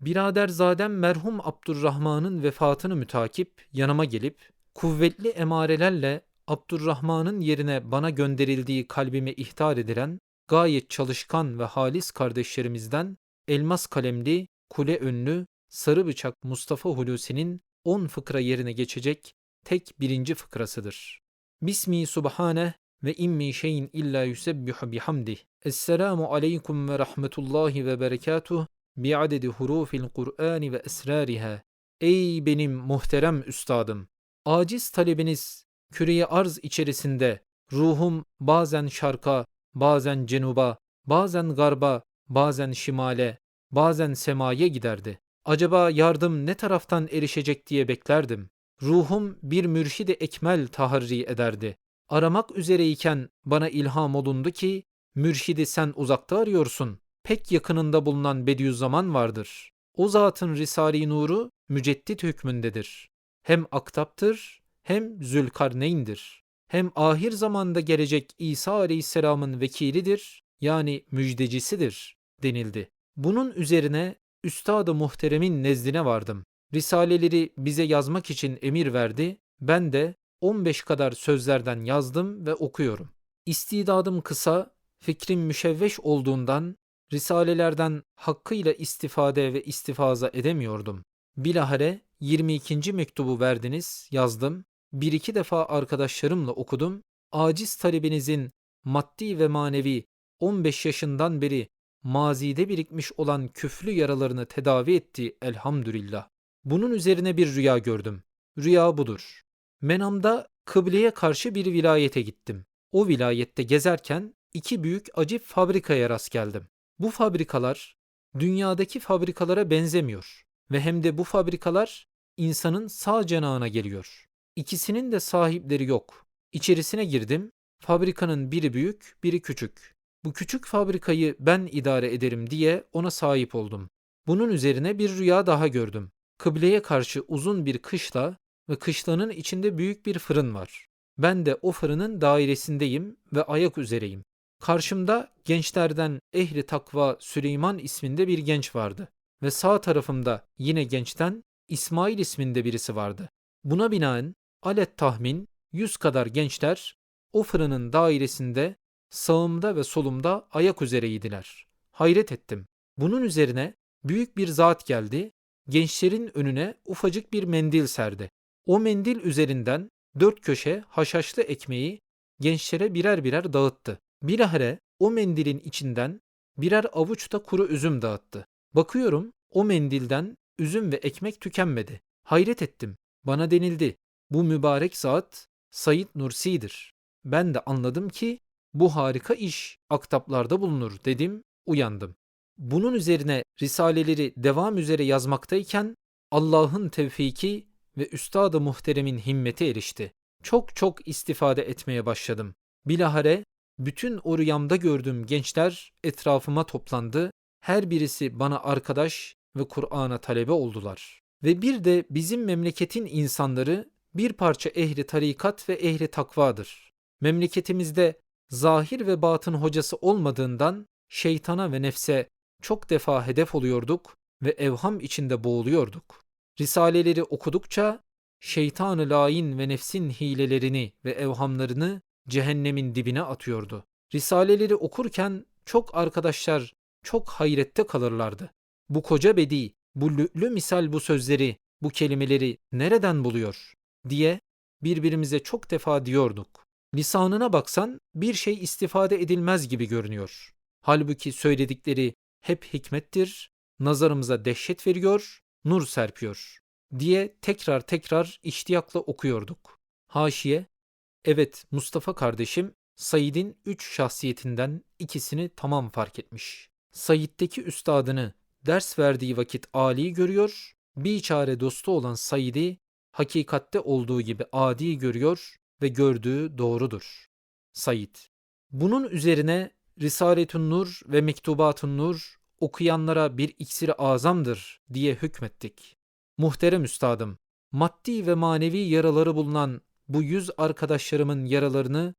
Biraderzadem merhum Abdurrahman'ın vefatını mütakip yanıma gelip kuvvetli emarelerle Abdurrahman'ın yerine bana gönderildiği kalbime ihtar edilen gayet çalışkan ve halis kardeşlerimizden elmas kalemli, kule önlü, sarı bıçak Mustafa Hulusi'nin 10 fıkra yerine geçecek tek birinci fıkrasıdır. Bismi subhane ve immi şeyin illa yusebbihu bihamdih. Esselamu aleykum ve rahmetullahi ve berekatuh bi'adedi hurufil Kur'ani ve esrariha. Ey benim muhterem üstadım! Aciz talebiniz küreyi arz içerisinde ruhum bazen şarka, bazen cenuba, bazen garba, bazen şimale, bazen semaya giderdi. Acaba yardım ne taraftan erişecek diye beklerdim. Ruhum bir mürşidi ekmel taharri ederdi. Aramak üzereyken bana ilham olundu ki, mürşidi sen uzakta arıyorsun. Pek yakınında bulunan Bediüzzaman vardır. O zatın Risale-i Nuru müceddit hükmündedir. Hem aktaptır hem Zülkarneyn'dir. Hem ahir zamanda gelecek İsa Aleyhisselam'ın vekilidir yani müjdecisidir denildi. Bunun üzerine Üstad-ı Muhterem'in nezdine vardım. Risaleleri bize yazmak için emir verdi. Ben de 15 kadar sözlerden yazdım ve okuyorum. İstidadım kısa, fikrim müşevveş olduğundan risalelerden hakkıyla istifade ve istifaza edemiyordum. Bilahare 22. mektubu verdiniz, yazdım. Bir iki defa arkadaşlarımla okudum. Aciz talebinizin maddi ve manevi 15 yaşından beri mazide birikmiş olan küflü yaralarını tedavi etti elhamdülillah. Bunun üzerine bir rüya gördüm. Rüya budur. Menamda kıbleye karşı bir vilayete gittim. O vilayette gezerken iki büyük acip fabrikaya rast geldim. Bu fabrikalar dünyadaki fabrikalara benzemiyor ve hem de bu fabrikalar insanın sağ cenahına geliyor. İkisinin de sahipleri yok. İçerisine girdim. Fabrikanın biri büyük, biri küçük. Bu küçük fabrikayı ben idare ederim diye ona sahip oldum. Bunun üzerine bir rüya daha gördüm. Kıbleye karşı uzun bir kışla ve kışlanın içinde büyük bir fırın var. Ben de o fırının dairesindeyim ve ayak üzereyim. Karşımda gençlerden ehli takva Süleyman isminde bir genç vardı ve sağ tarafımda yine gençten İsmail isminde birisi vardı. Buna binaen alet tahmin yüz kadar gençler o fırının dairesinde sağımda ve solumda ayak üzereydiler. Hayret ettim. Bunun üzerine büyük bir zat geldi, gençlerin önüne ufacık bir mendil serdi. O mendil üzerinden dört köşe haşhaşlı ekmeği gençlere birer birer dağıttı. Bilahare o mendilin içinden birer avuç da kuru üzüm dağıttı. Bakıyorum o mendilden üzüm ve ekmek tükenmedi. Hayret ettim. Bana denildi. Bu mübarek zat Said Nursi'dir. Ben de anladım ki bu harika iş aktaplarda bulunur dedim, uyandım. Bunun üzerine risaleleri devam üzere yazmaktayken Allah'ın tevfiki ve Üstad-ı Muhterem'in himmeti erişti. Çok çok istifade etmeye başladım. Bilahare bütün o rüyamda gördüğüm gençler etrafıma toplandı. Her birisi bana arkadaş ve Kur'an'a talebe oldular. Ve bir de bizim memleketin insanları bir parça ehli tarikat ve ehli takvadır. Memleketimizde zahir ve batın hocası olmadığından şeytana ve nefse çok defa hedef oluyorduk ve evham içinde boğuluyorduk. Risaleleri okudukça şeytanı lain ve nefsin hilelerini ve evhamlarını cehennemin dibine atıyordu. Risaleleri okurken çok arkadaşlar çok hayrette kalırlardı. Bu koca bedi, bu lü'lü misal bu sözleri, bu kelimeleri nereden buluyor diye birbirimize çok defa diyorduk. Lisanına baksan bir şey istifade edilmez gibi görünüyor. Halbuki söyledikleri hep hikmettir, nazarımıza dehşet veriyor, nur serpiyor diye tekrar tekrar iştiyakla okuyorduk. Haşiye, evet Mustafa kardeşim Said'in üç şahsiyetinden ikisini tamam fark etmiş. Said'deki üstadını ders verdiği vakit Ali görüyor, bir çare dostu olan Said'i hakikatte olduğu gibi adi görüyor ve gördüğü doğrudur. Said. Bunun üzerine Risaletün Nur ve Mektubatun Nur okuyanlara bir iksiri azamdır diye hükmettik. Muhterem üstadım, maddi ve manevi yaraları bulunan bu yüz arkadaşlarımın yaralarını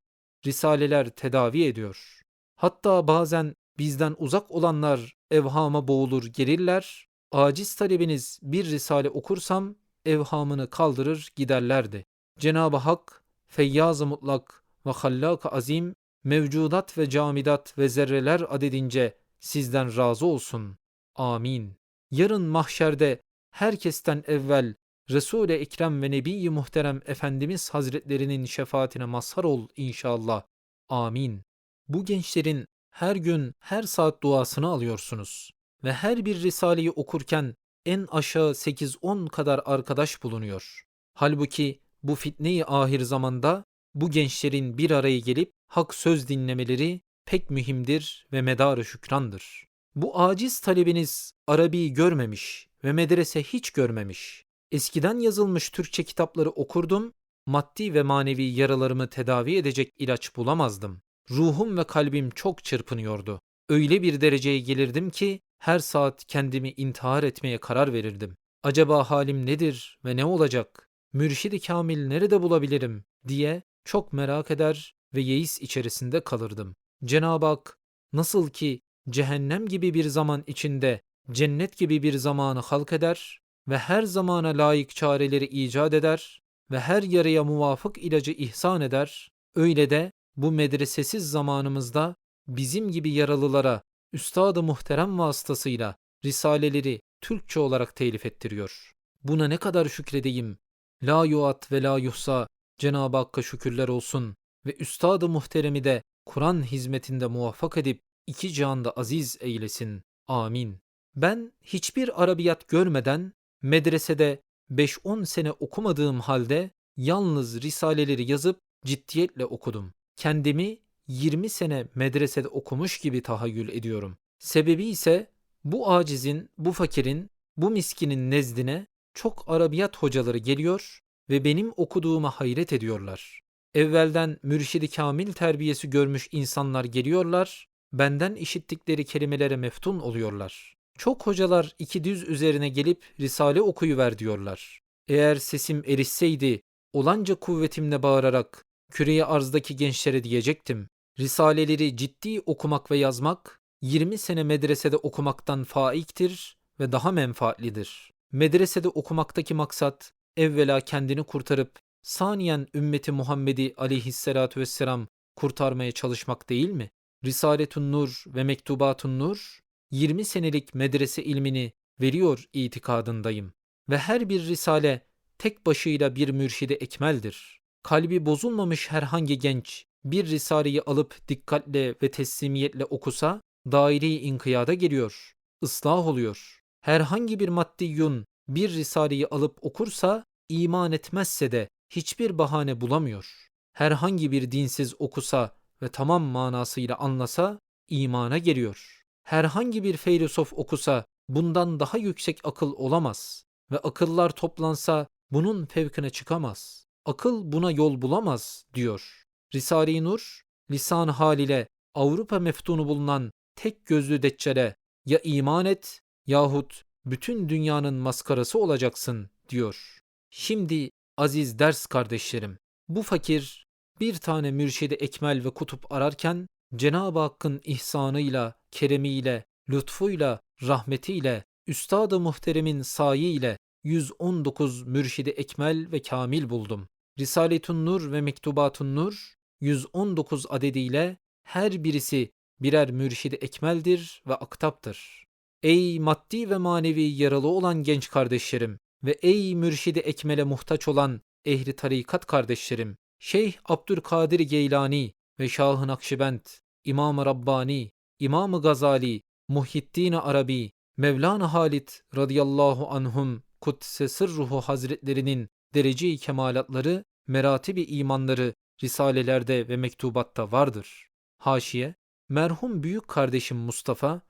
risaleler tedavi ediyor. Hatta bazen bizden uzak olanlar evhama boğulur gelirler, aciz talebiniz bir risale okursam evhamını kaldırır giderlerdi. Cenab-ı Hak feyyaz-ı mutlak ve hallak-ı azim mevcudat ve camidat ve zerreler adedince sizden razı olsun. Amin. Yarın mahşerde herkesten evvel Resul-i Ekrem ve Nebi-i Muhterem Efendimiz Hazretlerinin şefaatine mazhar ol inşallah. Amin. Bu gençlerin her gün her saat duasını alıyorsunuz ve her bir risaleyi okurken en aşağı 8-10 kadar arkadaş bulunuyor. Halbuki bu fitneyi ahir zamanda bu gençlerin bir araya gelip hak söz dinlemeleri pek mühimdir ve medarı şükrandır. Bu aciz talebiniz Arabi görmemiş ve medrese hiç görmemiş. Eskiden yazılmış Türkçe kitapları okurdum, maddi ve manevi yaralarımı tedavi edecek ilaç bulamazdım. Ruhum ve kalbim çok çırpınıyordu. Öyle bir dereceye gelirdim ki her saat kendimi intihar etmeye karar verirdim. Acaba halim nedir ve ne olacak? Mürşidi Kamil nerede bulabilirim diye çok merak eder ve yeis içerisinde kalırdım. Cenab-ı Hak nasıl ki cehennem gibi bir zaman içinde cennet gibi bir zamanı halk eder ve her zamana layık çareleri icat eder ve her yaraya muvafık ilacı ihsan eder, öyle de bu medresesiz zamanımızda bizim gibi yaralılara Üstad-ı Muhterem vasıtasıyla risaleleri Türkçe olarak telif ettiriyor. Buna ne kadar şükredeyim. La yuat ve la yuhsa Cenab-ı Hakk'a şükürler olsun ve Üstad-ı Muhterem'i de Kur'an hizmetinde muvaffak edip iki cihanda aziz eylesin. Amin. Ben hiçbir arabiyat görmeden medresede 5-10 sene okumadığım halde yalnız risaleleri yazıp ciddiyetle okudum. Kendimi 20 sene medresede okumuş gibi tahayyül ediyorum. Sebebi ise bu acizin, bu fakirin, bu miskinin nezdine çok arabiyat hocaları geliyor ve benim okuduğuma hayret ediyorlar. Evvelden mürşidi kamil terbiyesi görmüş insanlar geliyorlar, benden işittikleri kelimelere meftun oluyorlar. Çok hocalar iki düz üzerine gelip risale okuyuver diyorlar. Eğer sesim erişseydi, olanca kuvvetimle bağırarak küreye arzdaki gençlere diyecektim. Risaleleri ciddi okumak ve yazmak, 20 sene medresede okumaktan faiktir ve daha menfaatlidir. Medresede okumaktaki maksat, evvela kendini kurtarıp, saniyen ümmeti Muhammed'i aleyhissalatu vesselam kurtarmaya çalışmak değil mi? Risaletun Nur ve Mektubatun Nur, 20 senelik medrese ilmini veriyor itikadındayım. Ve her bir risale tek başıyla bir mürşide ekmeldir. Kalbi bozulmamış herhangi genç bir risaleyi alıp dikkatle ve teslimiyetle okusa daire-i inkiyada geliyor, ıslah oluyor. Herhangi bir maddiyun bir risaleyi alıp okursa iman etmezse de hiçbir bahane bulamıyor. Herhangi bir dinsiz okusa ve tamam manasıyla anlasa imana geliyor. Herhangi bir feylisof okusa bundan daha yüksek akıl olamaz ve akıllar toplansa bunun fevkine çıkamaz. Akıl buna yol bulamaz diyor. Risale-i Nur lisan haliyle Avrupa meftunu bulunan tek gözlü deccale ya iman et yahut bütün dünyanın maskarası olacaksın diyor. Şimdi aziz ders kardeşlerim, bu fakir bir tane mürşidi ekmel ve kutup ararken Cenab-ı Hakk'ın ihsanıyla, keremiyle, lütfuyla, rahmetiyle, Üstad-ı Muhterem'in sayiyle 119 mürşidi ekmel ve kamil buldum. Risaletun Nur ve Mektubatun Nur 119 adediyle her birisi birer mürşidi ekmeldir ve aktaptır. Ey maddi ve manevi yaralı olan genç kardeşlerim ve ey mürşidi ekmele muhtaç olan ehli tarikat kardeşlerim, Şeyh Abdülkadir Geylani ve Şah-ı Nakşibend, İmam-ı Rabbani, İmam-ı Gazali, Muhyiddin Arabi, Mevlana Halit radıyallahu anhum Kudse Sırruhu Hazretlerinin derece-i kemalatları, meratibi imanları risalelerde ve mektubatta vardır. Haşiye, merhum büyük kardeşim Mustafa,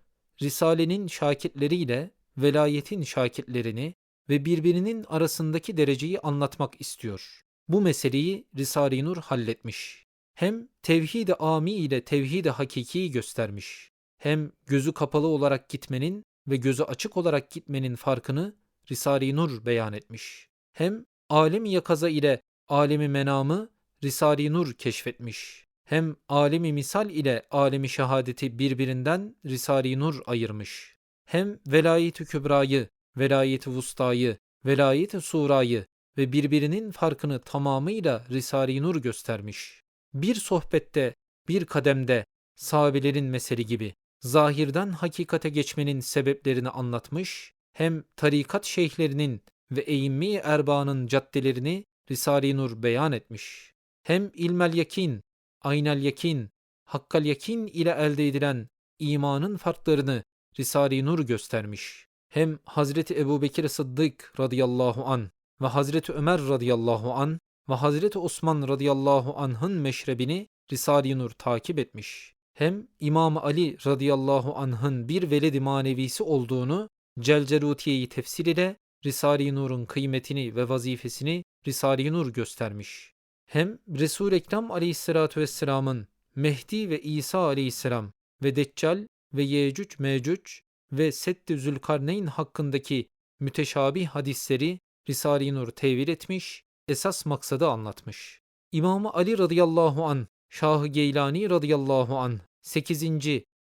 Risalenin şakitleriyle velayetin şakitlerini ve birbirinin arasındaki dereceyi anlatmak istiyor. Bu meseleyi Risale-i Nur halletmiş. Hem tevhid-i ami ile tevhid-i hakikiyi göstermiş. Hem gözü kapalı olarak gitmenin ve gözü açık olarak gitmenin farkını Risale-i Nur beyan etmiş. Hem alemi yakaza ile alemi menamı Risale-i Nur keşfetmiş. Hem alemi misal ile alemi şehadeti birbirinden Risale-i Nur ayırmış. hem velayet-i kübrayı, velayet-i vustayı, velayet-i surayı ve birbirinin farkını tamamıyla Risale-i Nur göstermiş. Bir sohbette, bir kademde sahabelerin meseli gibi zahirden hakikate geçmenin sebeplerini anlatmış, hem tarikat şeyhlerinin ve eğimmi erbaanın caddelerini Risale-i Nur beyan etmiş. Hem ilmel yakin, aynel yakin, hakkal yakin ile elde edilen imanın farklarını Risale-i Nur göstermiş. Hem Hazreti Ebubekir Sıddık radıyallahu an ve Hazreti Ömer radıyallahu an ve Hazreti Osman radıyallahu anh'ın meşrebini Risale-i Nur takip etmiş. Hem İmam Ali radıyallahu anh'ın bir veledi manevisi olduğunu Celcerutiye'yi tefsir ile Risale-i Nur'un kıymetini ve vazifesini Risale-i Nur göstermiş. Hem Resul-i Ekrem aleyhissalatu vesselamın Mehdi ve İsa aleyhisselam ve Deccal ve Yecüc Mecüc ve Sedd-i Zülkarneyn hakkındaki müteşabih hadisleri Risale-i Nur tevil etmiş, esas maksadı anlatmış. İmam Ali radıyallahu an, Şah-ı Geylani radıyallahu an 8.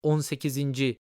18.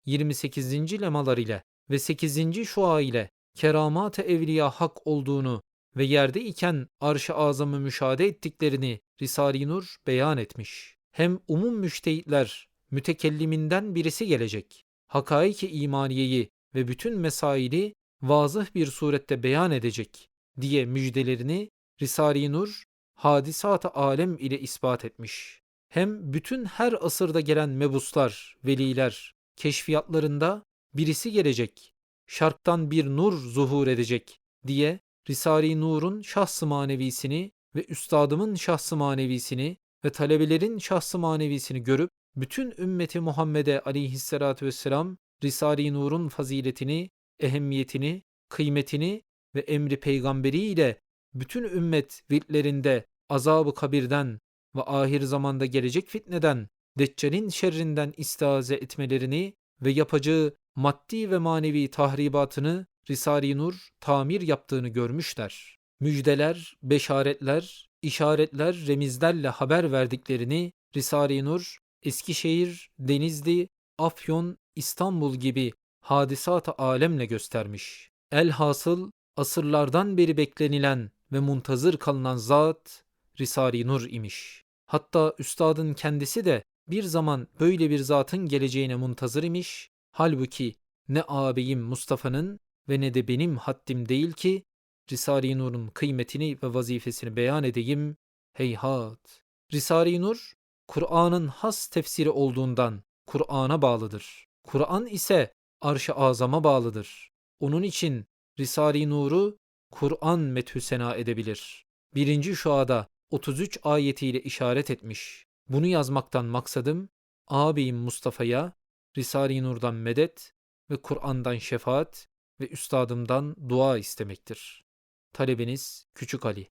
28. lemalar ile ve 8. şua ile keramat-ı evliya hak olduğunu ve yerde iken arş-ı azamı müşahede ettiklerini Risale-i Nur beyan etmiş. Hem umum müştehitler mütekelliminden birisi gelecek. Hakaik-i imaniyeyi ve bütün mesaili vazıh bir surette beyan edecek diye müjdelerini Risale-i Nur hadisat-ı alem ile ispat etmiş. Hem bütün her asırda gelen mebuslar, veliler, keşfiyatlarında birisi gelecek, şarktan bir nur zuhur edecek diye Risale-i Nur'un şahs-ı manevisini ve üstadımın şahs-ı manevisini ve talebelerin şahs-ı manevisini görüp bütün ümmeti Muhammed'e aleyhissalatü vesselam Risale-i Nur'un faziletini, ehemmiyetini, kıymetini ve emri peygamberi ile bütün ümmet virtlerinde azabı kabirden ve ahir zamanda gelecek fitneden, Deccal'in şerrinden istiaze etmelerini ve yapacağı maddi ve manevi tahribatını Risale-i Nur tamir yaptığını görmüşler. Müjdeler, beşaretler, işaretler, remizlerle haber verdiklerini Risale-i Nur, Eskişehir, Denizli, Afyon, İstanbul gibi hadisat-ı alemle göstermiş. Elhasıl asırlardan beri beklenilen ve muntazır kalınan zat Risale-i Nur imiş. Hatta üstadın kendisi de bir zaman böyle bir zatın geleceğine muntazır imiş. Halbuki ne ağabeyim Mustafa'nın ve ne de benim haddim değil ki Risale-i Nur'un kıymetini ve vazifesini beyan edeyim. Heyhat! Risale-i Nur, Kur'an'ın has tefsiri olduğundan Kur'an'a bağlıdır. Kur'an ise arş-ı azama bağlıdır. Onun için Risale-i Nur'u Kur'an methü sena edebilir. Birinci şuada 33 ayetiyle işaret etmiş. Bunu yazmaktan maksadım ağabeyim Mustafa'ya Risale-i Nur'dan medet ve Kur'an'dan şefaat ve üstadımdan dua istemektir. Talebiniz Küçük Ali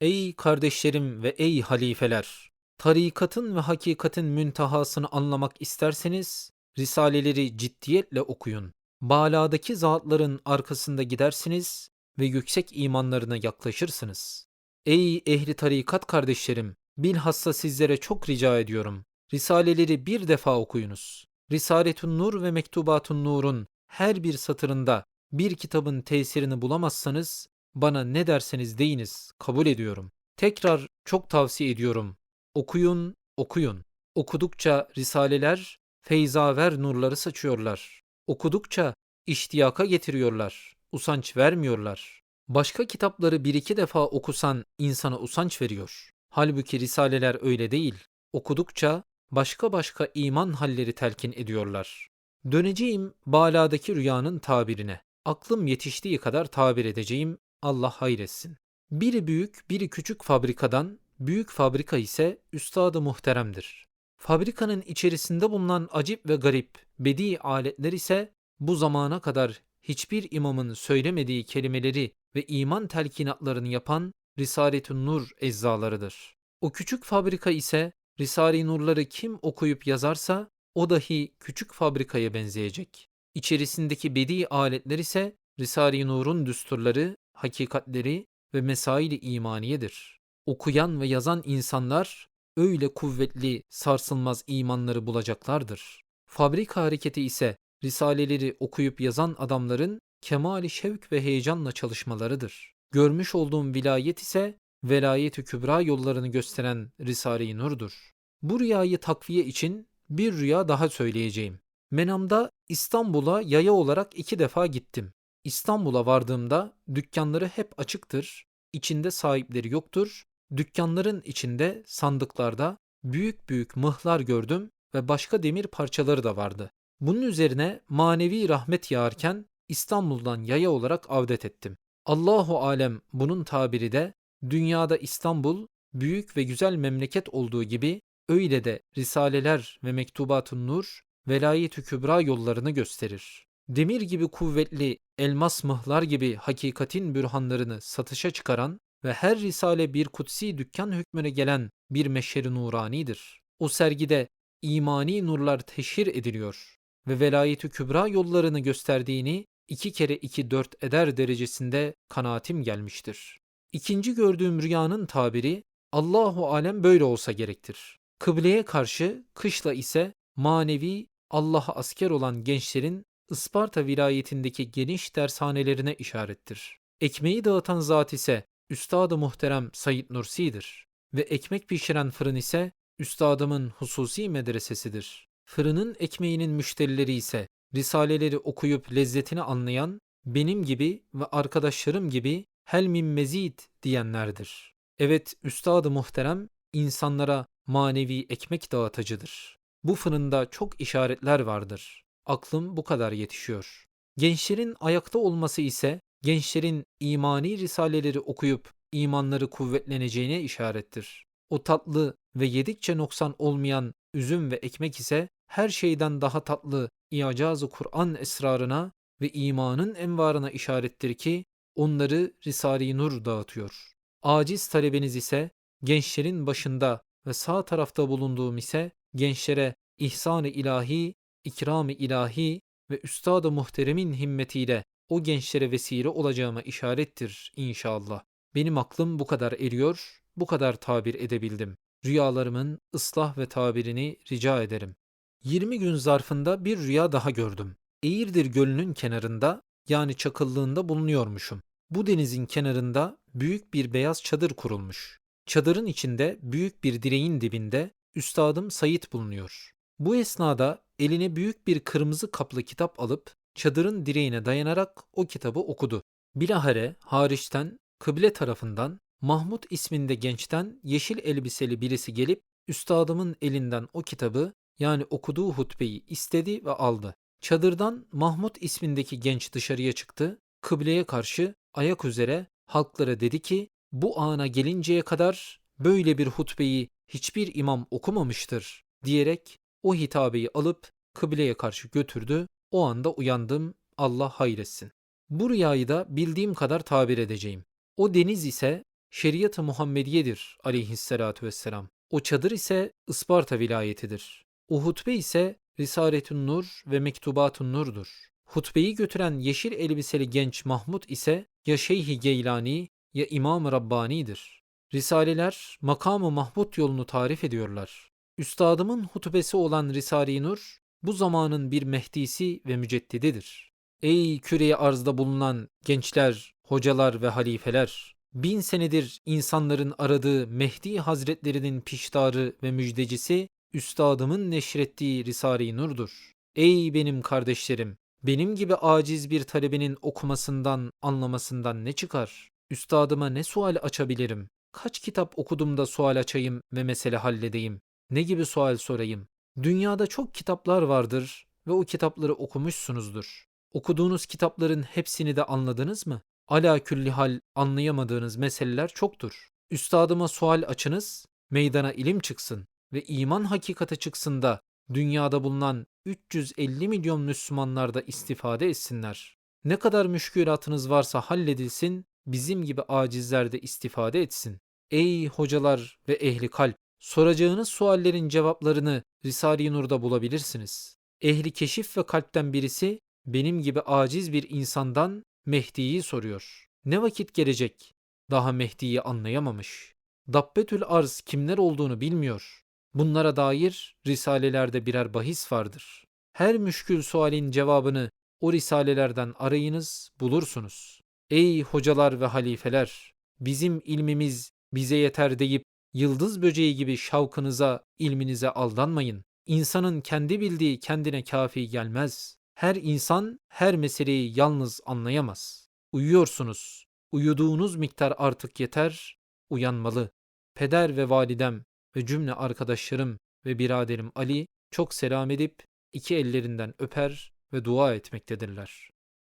Ey kardeşlerim ve ey halifeler! Tarikatın ve hakikatin müntehasını anlamak isterseniz Risaleleri ciddiyetle okuyun. Baladaki zatların arkasında gidersiniz ve yüksek imanlarına yaklaşırsınız. Ey ehli tarikat kardeşlerim! Bilhassa sizlere çok rica ediyorum. Risaleleri bir defa okuyunuz. Risaletun Nur ve Mektubatun Nur'un her bir satırında bir kitabın tesirini bulamazsanız bana ne derseniz deyiniz, kabul ediyorum. Tekrar çok tavsiye ediyorum. Okuyun, okuyun. Okudukça risaleler feyzaver nurları saçıyorlar. Okudukça iştiyaka getiriyorlar. Usanç vermiyorlar. Başka kitapları bir iki defa okusan insana usanç veriyor. Halbuki risaleler öyle değil. Okudukça başka başka iman halleri telkin ediyorlar. Döneceğim baladaki rüyanın tabirine. Aklım yetiştiği kadar tabir edeceğim. Allah hayretsin. Biri büyük, biri küçük fabrikadan, büyük fabrika ise üstadı muhteremdir. Fabrikanın içerisinde bulunan acip ve garip, bedi aletler ise bu zamana kadar hiçbir imamın söylemediği kelimeleri ve iman telkinatlarını yapan Risaletün Nur eczalarıdır. O küçük fabrika ise Risale-i Nurları kim okuyup yazarsa o dahi küçük fabrikaya benzeyecek. İçerisindeki bedi aletler ise Risale-i Nur'un düsturları, hakikatleri ve mesaili imaniyedir. Okuyan ve yazan insanlar öyle kuvvetli, sarsılmaz imanları bulacaklardır. Fabrika hareketi ise risaleleri okuyup yazan adamların kemali şevk ve heyecanla çalışmalarıdır. Görmüş olduğum vilayet ise velayet-i kübra yollarını gösteren Risale-i Nur'dur. Bu rüyayı takviye için bir rüya daha söyleyeceğim. Menamda İstanbul'a yaya olarak iki defa gittim. İstanbul'a vardığımda dükkanları hep açıktır, içinde sahipleri yoktur. Dükkanların içinde sandıklarda büyük büyük mıhlar gördüm ve başka demir parçaları da vardı. Bunun üzerine manevi rahmet yağarken İstanbul'dan yaya olarak avdet ettim. Allahu alem bunun tabiri de dünyada İstanbul büyük ve güzel memleket olduğu gibi öyle de risaleler ve mektubat-ı nur velayet-ü kübra yollarını gösterir. Demir gibi kuvvetli, elmas mıhlar gibi hakikatin bürhanlarını satışa çıkaran ve her risale bir kutsi dükkan hükmüne gelen bir meşheri nuranidir. O sergide imani nurlar teşhir ediliyor ve velayet-i kübra yollarını gösterdiğini iki kere iki dört eder derecesinde kanaatim gelmiştir. İkinci gördüğüm rüyanın tabiri Allahu alem böyle olsa gerektir. Kıbleye karşı, kışla ise manevi Allah'a asker olan gençlerin Isparta vilayetindeki geniş dershanelerine işarettir. Ekmeği dağıtan zat ise Üstad-ı Muhterem Said Nursi'dir ve ekmek pişiren fırın ise üstadımın hususi medresesidir. Fırının ekmeğinin müşterileri ise risaleleri okuyup lezzetini anlayan benim gibi ve arkadaşlarım gibi helmin mezid diyenlerdir. Evet üstad-ı muhterem insanlara manevi ekmek dağıtıcıdır. Bu fırında çok işaretler vardır. Aklım bu kadar yetişiyor. Gençlerin ayakta olması ise gençlerin imani risaleleri okuyup imanları kuvvetleneceğine işarettir. O tatlı ve yedikçe noksan olmayan üzüm ve ekmek ise her şeyden daha tatlı İcaz-ı Kur'an esrarına ve imanın envarına işarettir ki onları Risale-i Nur dağıtıyor. Aciz talebeniz ise gençlerin başında ve sağ tarafta bulunduğum ise gençlere ihsan-ı ilahi, ikram-ı ilahi ve üstad-ı muhteremin himmetiyle o gençlere vesile olacağıma işarettir inşallah. Benim aklım bu kadar eriyor, bu kadar tabir edebildim. Rüyalarımın ıslah ve tabirini rica ederim. 20 gün zarfında bir rüya daha gördüm. Eğirdir Gölü'nün kenarında yani çakıllığında bulunuyormuşum. Bu denizin kenarında büyük bir beyaz çadır kurulmuş. Çadırın içinde büyük bir direğin dibinde üstadım Sayit bulunuyor. Bu esnada eline büyük bir kırmızı kaplı kitap alıp çadırın direğine dayanarak o kitabı okudu. Bilahare hariçten kıble tarafından Mahmut isminde gençten yeşil elbiseli birisi gelip üstadımın elinden o kitabı yani okuduğu hutbeyi istedi ve aldı. Çadırdan Mahmut ismindeki genç dışarıya çıktı, kıbleye karşı ayak üzere halklara dedi ki bu ana gelinceye kadar böyle bir hutbeyi hiçbir imam okumamıştır diyerek o hitabeyi alıp kıbleye karşı götürdü. O anda uyandım Allah hayretsin. Bu rüyayı da bildiğim kadar tabir edeceğim. O deniz ise şeriat-ı Muhammediyedir aleyhissalatu vesselam. O çadır ise Isparta vilayetidir. O hutbe ise Risaletün Nur ve Mektubatun Nur'dur. Hutbeyi götüren yeşil elbiseli genç Mahmud ise ya Şeyhi Geylani ya İmam-ı Rabbani'dir. Risaleler makamı Mahmud yolunu tarif ediyorlar. Üstadımın hutbesi olan Risale-i Nur bu zamanın bir mehdisi ve müceddididir. Ey küreye arzda bulunan gençler, hocalar ve halifeler! Bin senedir insanların aradığı Mehdi Hazretlerinin piştarı ve müjdecisi üstadımın neşrettiği Risale-i Nur'dur. Ey benim kardeşlerim! Benim gibi aciz bir talebenin okumasından, anlamasından ne çıkar? Üstadıma ne sual açabilirim? Kaç kitap okudum da sual açayım ve mesele halledeyim? Ne gibi sual sorayım? Dünyada çok kitaplar vardır ve o kitapları okumuşsunuzdur. Okuduğunuz kitapların hepsini de anladınız mı? Ala külli hal anlayamadığınız meseleler çoktur. Üstadıma sual açınız, meydana ilim çıksın ve iman hakikate çıksın da dünyada bulunan 350 milyon Müslümanlar da istifade etsinler. Ne kadar müşkülatınız varsa halledilsin, bizim gibi acizler de istifade etsin. Ey hocalar ve ehli kalp! Soracağınız suallerin cevaplarını Risale-i Nur'da bulabilirsiniz. Ehli keşif ve kalpten birisi benim gibi aciz bir insandan Mehdi'yi soruyor. Ne vakit gelecek? Daha Mehdi'yi anlayamamış. Dabbetül arz kimler olduğunu bilmiyor. Bunlara dair risalelerde birer bahis vardır. Her müşkül sualin cevabını o risalelerden arayınız, bulursunuz. Ey hocalar ve halifeler! Bizim ilmimiz bize yeter deyip yıldız böceği gibi şavkınıza, ilminize aldanmayın. İnsanın kendi bildiği kendine kafi gelmez. Her insan her meseleyi yalnız anlayamaz. Uyuyorsunuz. Uyuduğunuz miktar artık yeter. Uyanmalı. Peder ve validem ve cümle arkadaşlarım ve biraderim Ali çok selam edip iki ellerinden öper ve dua etmektedirler.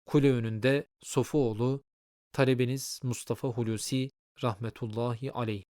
Kule önünde Sofuoğlu, talebeniz Mustafa Hulusi rahmetullahi aleyh.